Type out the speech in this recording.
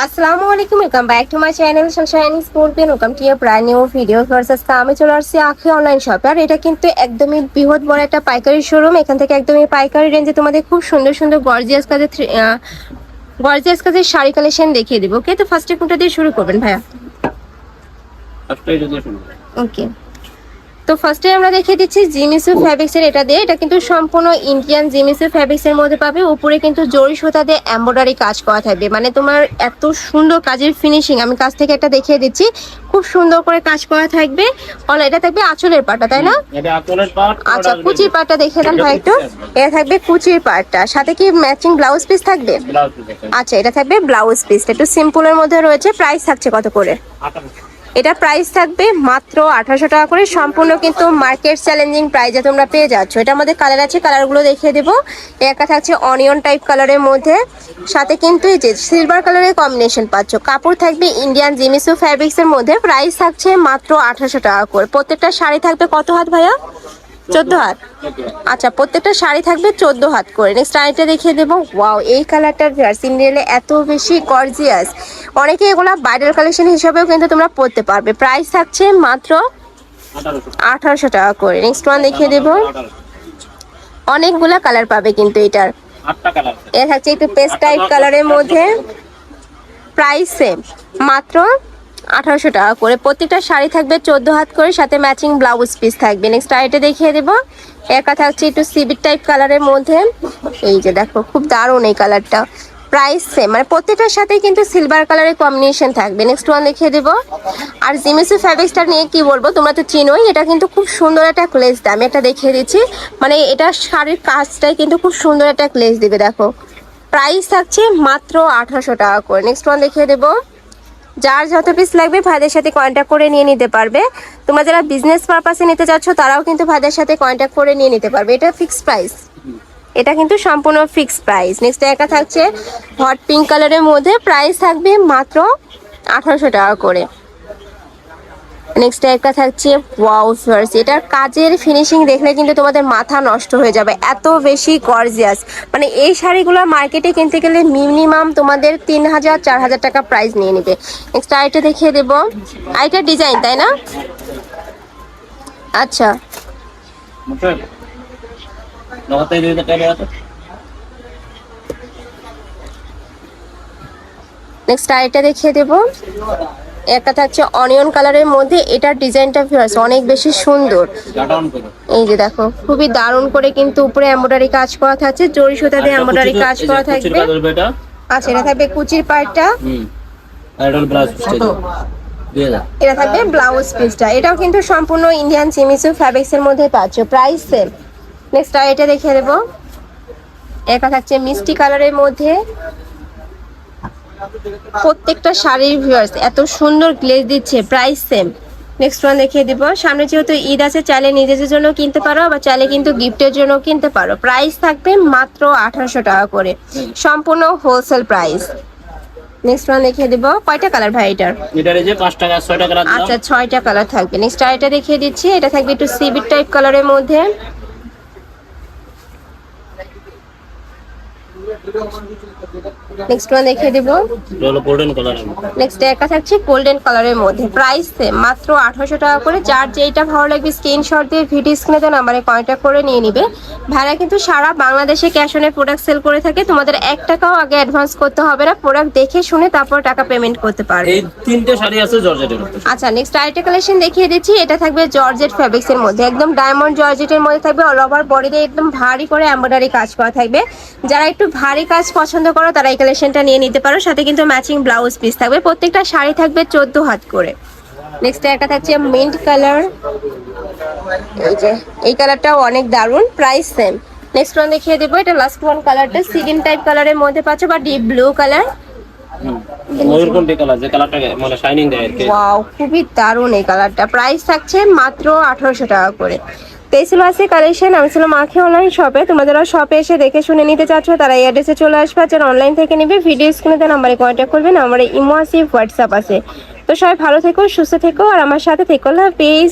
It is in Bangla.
আসসালামু আলাইকুম welcome back to my channel sunshine স্পোর্টবেন welcome to brand new video versus আমি চলে আসছি আখি অনলাইন শপে আর এটা কিন্তু একদমই বৃহৎ বড় একটা পাইকারি শোরুম এখান থেকে একদমই পাইকারি রেঞ্জে তোমাদের খুব সুন্দর সুন্দর গর্জিয়াস কাজের গর্জিয়াস কাজের শাড়ি কালেকশন দেখিয়ে দেবো ওকে তো ফার্স্টে কোনটা দিয়ে শুরু করবেন ভাইয়া? ওকে তো ফার্স্টে আমরা দেখিয়ে দিচ্ছি জিমিসু ফ্যাব্রিক্স এর এটা দিয়ে। এটা কিন্তু সম্পূর্ণ ইন্ডিয়ান জিমিসু ফ্যাব্রিক্স এর মধ্যে পাবে। উপরে কিন্তু জরি সুতা দিয়ে এমব্রয়ডারি কাজ করা থাকবে। মানে তোমার এত সুন্দর কাজের ফিনিশিং আমি কাছ থেকে একটা দেখিয়ে দিচ্ছি। খুব সুন্দর করে কাজ করা থাকবে। অল এটা থাকবে আঁচলের পাটা তাই না? আচ্ছা কুচির পাটটা দেখে দেন ভাই একটু। এটা থাকবে কুচির পাটটা। সাথে কি ম্যাচিং ব্লাউজ পিস থাকবে? আচ্ছা এটা থাকবে ব্লাউজ পিস একটু সিম্পলের মধ্যে রয়েছে। প্রাইস থাকছে কত করে? এটা প্রাইস থাকবে মাত্র আঠারোশো টাকা করে। সম্পূর্ণ কিন্তু মার্কেট চ্যালেঞ্জিং প্রাইজে তোমরা পেয়ে যাচ্ছ। এটা আমাদের কালার আছে কালারগুলো দেখিয়ে দেবো। একটা থাকছে অনিয়ন টাইপ কালারের মধ্যে। সাথে কিন্তু এই যে সিলভার কালারের কম্বিনেশন পাচ্ছ। কাপড় থাকবে ইন্ডিয়ান জিমিসু ফ্যাব্রিক্সের মধ্যে। প্রাইস থাকছে মাত্র আঠারোশো টাকা করে। প্রত্যেকটা শাড়ি থাকবে কত হাত ভাইয়া? চোদ্দ হাত? আচ্ছা প্রত্যেকটা শাড়ি থাকবে চোদ্দ হাত করে। নেক্সট শাড়িটা দেখিয়ে দেবো। ওয়াও এই কালারটার সিন্ডিয়ালে এত বেশি গর্জিয়াস অনেকে এগুলা ব্রাইডাল কালেকশন হিসাবেও কিন্তু তোমরা পরতে পারবে। প্রাইস থাকছে মাত্র আঠারোশো টাকা করে। নেক্সট ওয়ান দেখিয়ে দেবো। অনেকগুলা কালার পাবে কিন্তু এটার। এটা থাকছে একটু পেস্ট টাইপ কালারের মধ্যে। প্রাইস সেম মাত্র আঠারোশো টাকা করে। প্রত্যেকটা শাড়ি থাকবে চোদ্দ হাত করে, সাথে ম্যাচিং ব্লাউজ পিস থাকবে। নেক্সট আইটা দেখিয়ে দেবো। একা থাকছে একটু সিবিট টাইপ কালারের মধ্যে। এই যে দেখো, খুব দারুণ এই কালারটা প্রাইস সেম মানে প্রত্যেকটার সাথে কিন্তু সিলভার কালারের কম্বিনেশন থাকবে। নেক্সট ওয়ান দেখিয়ে দেবো। আর জিমিসি ফ্যাব্রিক্সটা নিয়ে কি বলব, তোমরা তো চিনোই, এটা কিন্তু খুব সুন্দর একটা ক্লেস দেয়। আমি একটা দেখিয়ে দিচ্ছি। মানে এটা শাড়ির কাজটাই কিন্তু খুব সুন্দর একটা ক্লেস দিবে, দেখো। প্রাইস থাকছে মাত্র আঠারোশো টাকা করে। নেক্সট ওয়ান দেখিয়ে দেবো। যার যত পিস লাগবে ভাইদের সাথে কন্ট্যাক্ট করে নিয়ে নিতে পারবে। তোমরা যারা বিজনেস পারপাসে নিতে চাচ্ছ তারাও কিন্তু ভাইদের সাথে কন্ট্যাক্ট করে নিয়ে নিতে পারবে। এটা ফিক্সড প্রাইস এটা কিন্তু সম্পূর্ণ ফিক্সড প্রাইস নেক্সট একা থাকছে হট পিঙ্ক কালারের মধ্যে প্রাইস থাকবে মাত্র আঠারোশো টাকা করে। নেক্সট একটা থাকছে ওয়াও ফার্স এটার কাজের ফিনিশিং দেখলে কিন্তু তোমাদের মাথা নষ্ট হয়ে যাবে। এত বেশি গর্জিয়াস মানে এই শাড়িগুলো মার্কেটে কিনতে গেলে মিনিমাম তোমাদের তিন হাজার চার হাজার টাকা প্রাইস নিয়ে নেবে। নেক্সট আইটা দেখিয়ে দেবো। আইটা ডিজাইন তাই না? আচ্ছা। নেক্সট আইটা দেখিয়ে দেবো। একটা থাকছে অনিয়ন কালারের মধ্যে এটার ডিজাইনটা ভিউয়ার্স অনেক বেশি সুন্দর। এই যে দেখো খুবই দারুণ করে কিন্তু উপরে এমব্রয়ডারি কাজ করা থাকছে জরি সুতা দিয়ে এমব্রয়ডারি কাজ করা থাকবে। আচ্ছা এটা থাকবে কুচির দাও এটা থাকবে ব্লাউজ পিসটা। এটাও কিন্তু সম্পূর্ণ ইন্ডিয়ান চিমিসু ফ্যাব্রিক্স এর মধ্যে পাচ্ছ। প্রাইস সেম নেক্সট এটা দেখিয়ে দেবো। এটা থাকছে মিষ্টি কালারের মধ্যে। প্রত্যেকটা শাড়ির ভিউয়ার্স এত সুন্দর গ্লেজ দিচ্ছে প্রাইস সেম নেক্সট ওয়ান দেখিয়ে দিব। সামনে যেহেতু ঈদ আছে চাইলে নিজেদের জন্য কিনতে পারো বা চাইলে কিন্তু গিফটের জন্য কিনতে পারো। প্রাইস থাকবে মাত্র আঠারোশো টাকা করে। সম্পূর্ণ হোলসেল প্রাইস নেক্সট ওয়ান দেখিয়ে দিব। কয়টা কালার ভাই এটার? এটার এই যে টাকা টাকা আচ্ছা ছয়টা কালার থাকবে। নেক্সট আরেকটা দেখিয়ে দিচ্ছি। এটা থাকবে একটু সিবিট টাইপ কালারের মধ্যে। নেক্সট ওয়ান দেখিয়ে দিব। নেক্সট একটা থাকছে গোল্ডেন কালারের মধ্যে। প্রাইস মাত্র আঠারোশো টাকা করে। যার যেটা ভালো লাগবে স্ক্রিনশট দিয়ে ভিডিও স্ক্রিনে দেন নাম্বারে কন্ট্যাক্ট করে নিয়ে নিবে। ভাইরা কিন্তু সারা বাংলাদেশে ক্যাশ অনে প্রোডাক্ট সেল করে থাকে। তোমাদের এক টাকাও আগে অ্যাডভান্স করতে হবে না। প্রোডাক্ট দেখে শুনে তারপর টাকা পেমেন্ট করতে পারবে। এই তিনটে শাড়ি আছে জর্জেটের আচ্ছা নেক্সট আরেকটা কালেকশন দেখিয়ে দিচ্ছি। এটা থাকবে জর্জেট ফ্যাব্রিক্স এর মধ্যে। একদম ডায়মন্ড জর্জেটের মধ্যে থাকবে। অল ওভার বডিতে একদম ভারী করে এমব্রয়ডারি কাজ করা থাকবে। যারা একটু ভারী কাজ পছন্দ করো তারা এই কালেকশনটা নিয়ে নিতে পারো। সাথে কিন্তু ম্যাচিং ব্লাউজ পিস থাকবে। প্রত্যেকটা শাড়ি থাকবে চোদ্দ হাত করে। নেক্সট একটা থাকছে মিন্ট কালার এই যে এই কালারটাও অনেক দারুণ প্রাইস সেম নেক্সট ওয়ান দেখিয়ে দেবো এটা লাস্ট ওয়ান কালারটা সিগিন টাইপ কালারের মধ্যে পাচ্ছ বা ডিপ ব্লু কালার ময়ূরকণ্ঠী কালার যে কালারটা মানে শাইনিং দেয় ওয়াও খুবই দারুণ এই কালারটা প্রাইস থাকছে মাত্র আঠারোশো টাকা করে। তো এই কালেকশন আমি ছিলাম আখি অনলাইন শপে তোমরা যারা শপে এসে দেখে শুনে নিতে চাচ্ছ, তারা এই অ্যাড্রেসে চলে আসবে। যারা অনলাইন থেকে নেবে ভিডিও স্ক্রিনে নাম্বারে কন্ট্যাক্ট করবেন আমার ইমো আছে হোয়াটসঅ্যাপ আছে। তো সবাই ভালো থেকো, সুস্থ থেকো, আর আমার সাথে থেকো। পেজ